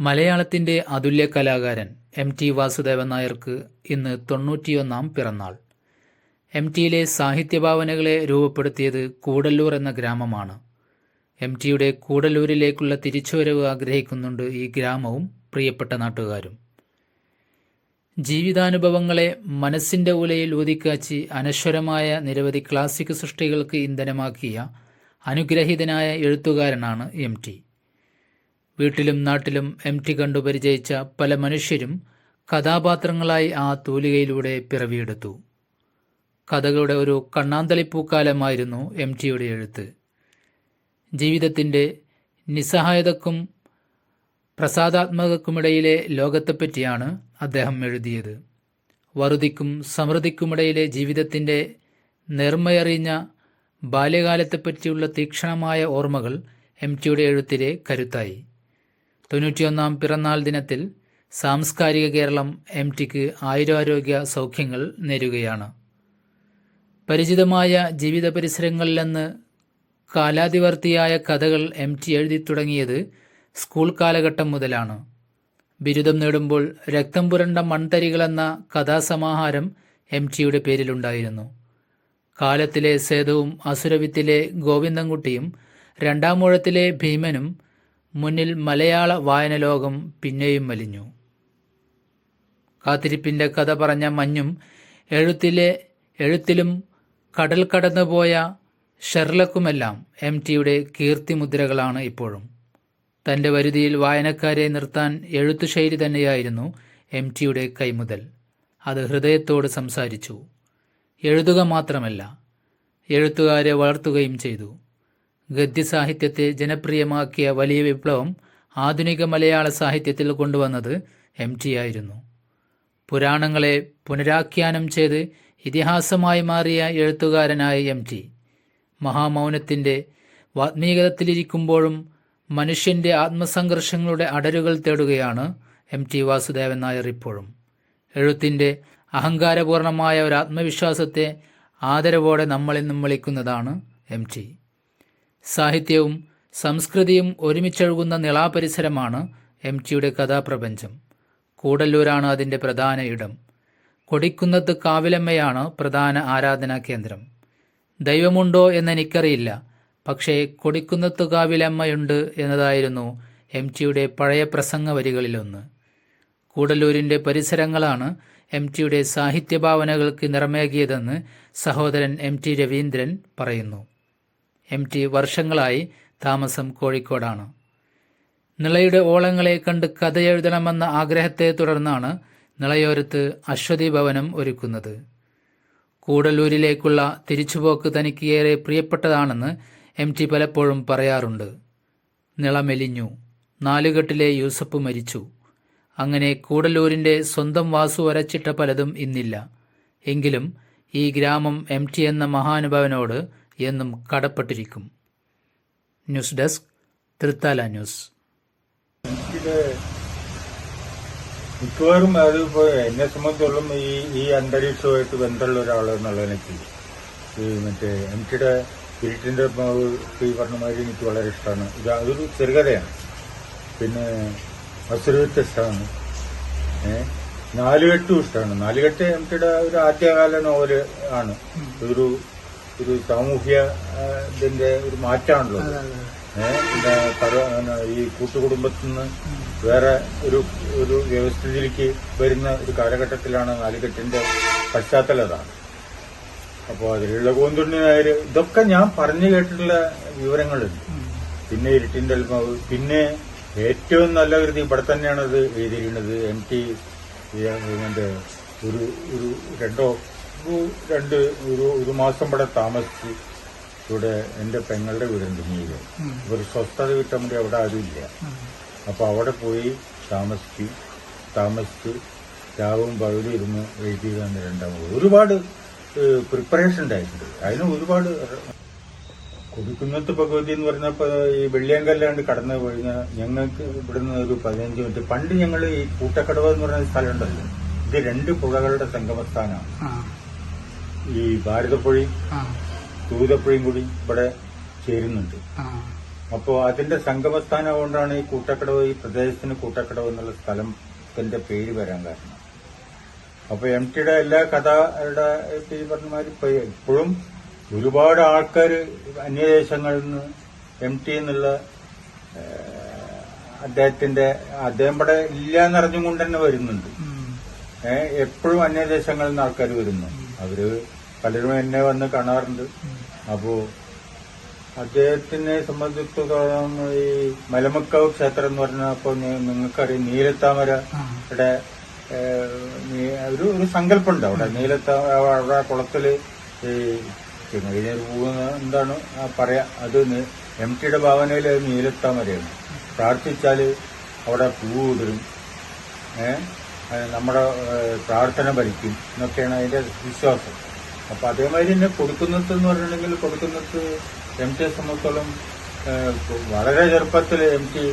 മലയാളത്തിന്റെ അതുല്യ കലാകാരൻ M T Vasudevan നായർക്ക് ഇന്ന് തൊണ്ണൂറ്റിയൊന്നാം പിറന്നാൾ. എം ടിയിലെ സാഹിത്യഭാവനകളെ രൂപപ്പെടുത്തിയത് കൂടല്ലൂർ എന്ന ഗ്രാമമാണ്. എം ടിയുടെ കൂടല്ലൂരിലേക്കുള്ള തിരിച്ചുവരവ് ആഗ്രഹിക്കുന്നുണ്ട് ഈ ഗ്രാമവും പ്രിയപ്പെട്ട നാട്ടുകാരും. ജീവിതാനുഭവങ്ങളെ മനസ്സിന്റെ ഉലയിൽ ഊതിക്കാച്ചി അനശ്വരമായ നിരവധി ക്ലാസിക് സൃഷ്ടികൾക്ക് ഇന്ധനമാക്കിയ അനുഗ്രഹീതനായ എഴുത്തുകാരനാണ് എം ടി. വീട്ടിലും നാട്ടിലും എം ടി കണ്ടു പരിചയിച്ച പല മനുഷ്യരും കഥാപാത്രങ്ങളായി ആ തൂലികയിലൂടെ പിറവിയെടുത്തു. കഥകളുടെ ഒരു കണ്ണാന്തളിപ്പൂക്കാലമായിരുന്നു എം ടിയുടെ എഴുത്ത്. ജീവിതത്തിന്റെ നിസ്സഹായതക്കും പ്രസാദാത്മകക്കുമിടയിലെ ലോകത്തെപ്പറ്റിയാണ് അദ്ദേഹം എഴുതിയത്. വറുതിക്കും സമൃദ്ധിക്കുമിടയിലെ ജീവിതത്തിന്റെ നേർമ്മയറിഞ്ഞ ബാല്യകാലത്തെപ്പറ്റിയുള്ള തീക്ഷണമായ ഓർമ്മകൾ എം ടിയുടെ എഴുത്തിലെ കരുത്തായി. തൊണ്ണൂറ്റിയൊന്നാം പിറന്നാൾ ദിനത്തിൽ സാംസ്കാരിക കേരളം എം ടിക്ക് ആയുരാരോഗ്യ സൗഖ്യങ്ങൾ നേരുകയാണ്. പരിചിതമായ ജീവിത പരിസരങ്ങളിൽ നിന്ന് കാലാതിവർത്തിയായ കഥകൾ എം ടി എഴുതി തുടങ്ങിയത് സ്കൂൾ കാലഘട്ടം മുതലാണ്. ബിരുദം നേടുമ്പോൾ രക്തം പുരണ്ട മൺതരികളെന്ന കഥാസമാഹാരം എം ടിയുടെ പേരിലുണ്ടായിരുന്നു. കാലത്തിലെ സേതുവും അസുരവിത്തിലെ ഗോവിന്ദൻകുട്ടിയും രണ്ടാമൂഴത്തിലെ ഭീമനും മുന്നിൽ മലയാള വായനലോകം പിന്നെയും വലിഞ്ഞു കാത്തിരിപ്പിന്റെ കഥ പറഞ്ഞ മഞ്ഞും എഴുത്തിലെ എഴുത്തിലും കടൽ കടന്നുപോയ ഷെർലക്കുമെല്ലാം എം ടിയുടെ കീർത്തിമുദ്രകളാണ് ഇപ്പോഴും. തന്റെ വരുതിയിൽ വായനക്കാരെ നിർത്താൻ എഴുത്തുശൈലി തന്നെയായിരുന്നു എം ടിയുടെ കൈമുതൽ. അത് ഹൃദയത്തോട് സംസാരിച്ചു. എഴുതുക മാത്രമല്ല എഴുത്തുകാരെ വളർത്തുകയും ചെയ്തു. ഗദ്യസാഹിത്യത്തെ ജനപ്രിയമാക്കിയ വലിയ വിപ്ലവം ആധുനിക മലയാള സാഹിത്യത്തിൽ കൊണ്ടുവന്നത് എം ടി ആയിരുന്നു. പുരാണങ്ങളെ പുനരാഖ്യാനം ചെയ്ത് ഇതിഹാസമായി മാറിയ എഴുത്തുകാരനായ എം ടി. മഹാമൗനത്തിന്റെ വാത്മീകതത്തിലിരിക്കുമ്പോഴും മനുഷ്യന്റെ ആത്മസംഘർഷങ്ങളുടെ അടരുകൾ തേടുകയാണ് എം ടി വാസുദേവൻ നായർ ഇപ്പോഴും. എഴുത്തിന്റെ അഹങ്കാരപൂർണമായ ഒരു ആത്മവിശ്വാസത്തെ ആദരവോടെ നമ്മളിന്നും വിളിക്കുന്നതാണ് എം ടി. സാഹിത്യവും സംസ്കൃതിയും ഒരുമിച്ചൊഴുകുന്ന നിളാപരിസരമാണ് എം ടിയുടെ കഥാപ്രപഞ്ചം. കൂടല്ലൂരാണ് അതിന്റെ പ്രധാന ഇടം. കൊടിക്കുന്നത്ത് കാവിലമ്മയാണ് പ്രധാന ആരാധനാ കേന്ദ്രം. ദൈവമുണ്ടോ എന്നെനിക്കറിയില്ല പക്ഷേ കൊടിക്കുന്നത്ത് കാവിലമ്മയുണ്ട് എന്നതായിരുന്നു എം ടിയുടെ പഴയ പ്രസംഗ വരികളിലൊന്ന് കൂടല്ലൂരിന്റെ പരിസരങ്ങളാണ് എം ടിയുടെ സാഹിത്യഭാവനകൾക്ക് നിറമേകിയതെന്ന് സഹോദരൻ എം ടി രവീന്ദ്രൻ പറയുന്നു. എം ടി വർഷങ്ങളായി താമസം കോഴിക്കോടാണ്. നിളയുടെ ഓളങ്ങളെ കണ്ട് കഥയെഴുതണമെന്ന ആഗ്രഹത്തെ തുടർന്നാണ് നിളയോരത്ത് അശ്വതി ഭവനം ഒരുക്കുന്നത്. കൂടല്ലൂരിലേക്കുള്ള തിരിച്ചുപോക്ക് തനിക്ക് ഏറെ പ്രിയപ്പെട്ടതാണെന്ന് എം ടി പലപ്പോഴും പറയാറുണ്ട്. നിളമെലിഞ്ഞു നാലുകെട്ടിലെ യൂസഫ് മരിച്ചു. അങ്ങനെ കൂടല്ലൂരിന്റെ സ്വന്തം വാസു വരച്ചിട്ട പലതും ഇന്നില്ല. എങ്കിലും ഈ ഗ്രാമം എം ടി എന്ന മഹാനുഭാവനോട് എന്നും കടപ്പെട്ടിരിക്കും. News desk Thrithala news. മിക്കവാറും അത് എന്നെ സംബന്ധിച്ചോളം ഈ ഈ അന്തരീക്ഷവുമായിട്ട് ബന്ധമുള്ള ഒരാളെന്നുള്ള എനിക്ക് ഈ മറ്റേ എം ടിയുടെ സ്പിരിറ്റിന്റെ ഈ പറഞ്ഞ മാതിരി എനിക്ക് വളരെ ഇഷ്ടമാണ് ഇത് അതൊരു ചെറുകഥയാണ്. പിന്നെ അസുരവിത്ത് ഇഷ്ടമാണ് നാലുകെട്ടും ഇഷ്ടമാണ് നാലുകെട്ട് എം ടിയുടെ ഒരു ആദ്യകാല നോവൽ ആണ്. ഒരു ഒരു സാമൂഹ്യ ഇതിന്റെ ഒരു മാറ്റമാണല്ലോ ഈ കൂട്ടുകുടുംബത്തിൽ നിന്ന് വേറെ ഒരു ഒരു വ്യവസ്ഥിതിയിലേക്ക് വരുന്ന ഒരു കാലഘട്ടത്തിലാണ് നാലുകെട്ടിന്റെ പശ്ചാത്തലത അപ്പോൾ അതിലുള്ള കോന്തുണ്ണി നായർ ഇതൊക്കെ ഞാൻ പറഞ്ഞു കേട്ടിട്ടുള്ള വിവരങ്ങളുണ്ട്. പിന്നെ ഇരുട്ടിന്റെ അൽമാവ് പിന്നെ ഏറ്റവും നല്ല കൃതി ഇവിടെ തന്നെയാണ് അത് എഴുതിയിരിക്കുന്നത്. എം ടി മറ്റേ ഒരു ഒരു രണ്ടോ രണ്ട് ഒരു ഒരു മാസം ഇവിടെ താമസിച്ച് ഇവിടെ എന്റെ പെങ്ങളുടെ വീടുണ്ട് നീര് ഒരു സ്വസ്ഥത കിട്ടാൻ വേണ്ടി അവിടെ ആരുമില്ല അപ്പൊ അവിടെ പോയി താമസിച്ചു താമസിച്ച് രാവും പകലും ഇരുന്ന് വെയിറ്റ് എഴുതിയതാണ് രണ്ടാമത്. ഒരുപാട് പ്രിപ്പറേഷൻ ഉണ്ടായിട്ടുണ്ട്. അതിന് ഒരുപാട് കുടിക്കുന്നത്ത് ഭഗവതി എന്ന് പറഞ്ഞപ്പോ ഈ വെള്ളിയങ്കല്ലാണ്ട് കടന്നു കഴിഞ്ഞാൽ ഞങ്ങൾക്ക് ഇവിടുന്ന് ഒരു പതിനഞ്ച് മിനിറ്റ്. പണ്ട് ഞങ്ങൾ ഈ കൂട്ടക്കടവ് എന്ന് പറയുന്ന സ്ഥലമുണ്ടല്ലോ ഇത് രണ്ട് പുഴകളുടെ സംഗമസ്ഥാനമാണ്. ഈ ഭാരതപ്പുഴയും തൂതപ്പുഴയും കൂടി ഇവിടെ ചേരുന്നുണ്ട്. അപ്പോൾ അതിന്റെ സംഗമസ്ഥാനം കൊണ്ടാണ് ഈ കൂട്ടക്കടവ് ഈ പ്രദേശത്തിന് കൂട്ടക്കടവ് എന്നുള്ള സ്ഥലത്തിന്റെ പേര് വരാൻ കാരണം. അപ്പൊ എം ടിയുടെ എല്ലാ കഥയുടെ പറഞ്ഞമാര് പറഞ്ഞ മാതിരി ഇപ്പൊ ഇപ്പോഴും ഒരുപാട് ആൾക്കാർ അന്യദേശങ്ങളിൽ നിന്ന് എം ടി എന്നുള്ള അദ്ദേഹത്തിന്റെ അദ്ദേഹം ഇവിടെ ഇല്ല എന്നറിഞ്ഞുകൊണ്ട് തന്നെ വരുന്നുണ്ട്. എപ്പോഴും അന്യദേശങ്ങളിൽ നിന്ന് ആൾക്കാർ വരുന്നു അവർ പലരും എന്നെ വന്ന് കാണാറുണ്ട്. അപ്പോ അദ്ദേഹത്തിനെ സംബന്ധിച്ചിടത്തോളം ഈ മലമക്കാവ് ക്ഷേത്രം എന്ന് പറഞ്ഞാൽ അപ്പൊ നിങ്ങൾക്കറിയാം നീലത്താമരയുടെ ഒരു സങ്കല്പമുണ്ട് അവിടെ. നീലത്താമര അവിടെ കുളത്തിൽ ഈ പൂവ് എന്താണ് പറയാ അത് എം ടിയുടെ ഭാവനയിൽ നീലത്താമരയാണ്. പ്രാർത്ഥിച്ചാൽ അവിടെ പൂവ് ഏഹ് നമ്മുടെ പ്രാർത്ഥന ഭരിക്കും. എന്നൊക്കെയാണ് അതിന്റെ വിശ്വാസം. അപ്പൊ അതേമാതിരി തന്നെ കൊടുക്കുന്നത് എന്ന് പറഞ്ഞിട്ടുണ്ടെങ്കിൽ കൊടുക്കുന്നത് എം ടിയെ സംബന്ധിച്ചോളം വളരെ ചെറുപ്പത്തിൽ എം ടി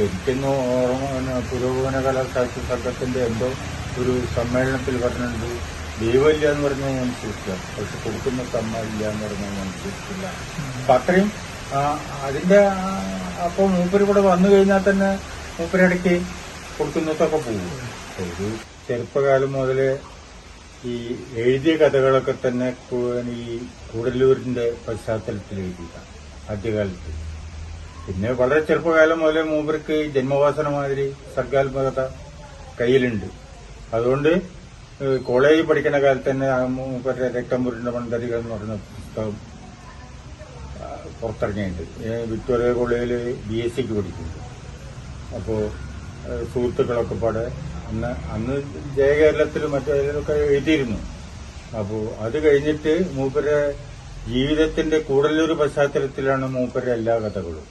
എനിക്കെന്ന് ഓർമ്മ പുരോഗമന കലാസാഹിത്യ സംഘത്തിന്റെ എന്തോ ഒരു സമ്മേളനത്തിൽ പറഞ്ഞിട്ടുണ്ട് ദൈവമില്ല എന്ന് പറഞ്ഞാൽ ഞാൻ വിശ്വസിക്കുക പക്ഷെ കൊടുക്കുന്ന സമ്മതില്ല എന്ന് പറഞ്ഞാൽ ഞാൻ വിശ്വസിക്കില്ല. അപ്പൊ അത്രയും അതിന്റെ ആ, അപ്പൊ മൂപ്പര് കൂടെ വന്നു കഴിഞ്ഞാൽ തന്നെ മൂപ്പരിടയ്ക്ക് കൊടുക്കുന്നതൊക്കെ പോകും. ഒരു ചെറുപ്പകാലം മുതൽ ഈ എഴുതിയ കഥകളൊക്കെ തന്നെ ഈ കൂടല്ലൂരിന്റെ പശ്ചാത്തലത്തിൽ എഴുതിയതാണ് ആദ്യകാലത്ത് പിന്നെ വളരെ ചെറുപ്പകാലം മുതലേ മൂപ്പർക്ക് ജന്മവാസന മാതിരി സർഗാത്മകത കയ്യിലുണ്ട്. അതുകൊണ്ട് കോളേജിൽ പഠിക്കുന്ന കാലത്ത് തന്നെ മൂപ്പരുടെ രക്തംപുരിന്റെ മൺതരികൾ എന്ന് പറഞ്ഞ പുസ്തകം പുറത്തിറങ്ങിയിട്ടുണ്ട്. വിക്ടോറിയ കോളേജിൽ ബി എസ് സിക്ക് പഠിക്കുന്നുണ്ട്. അപ്പോ സുഹൃത്തുക്കളൊക്കെ പാടെ അന്ന് അന്ന് ജയകേരളത്തിലും മറ്റേതിലൊക്കെ എഴുതിയിരുന്നു. അപ്പോൾ അത് കഴിഞ്ഞിട്ട് മൂപ്പരെ ജീവിതത്തിന്റെ കൂടുതലൊരു പശ്ചാത്തലത്തിലാണ് മൂപ്പരുടെ എല്ലാ കഥകളും.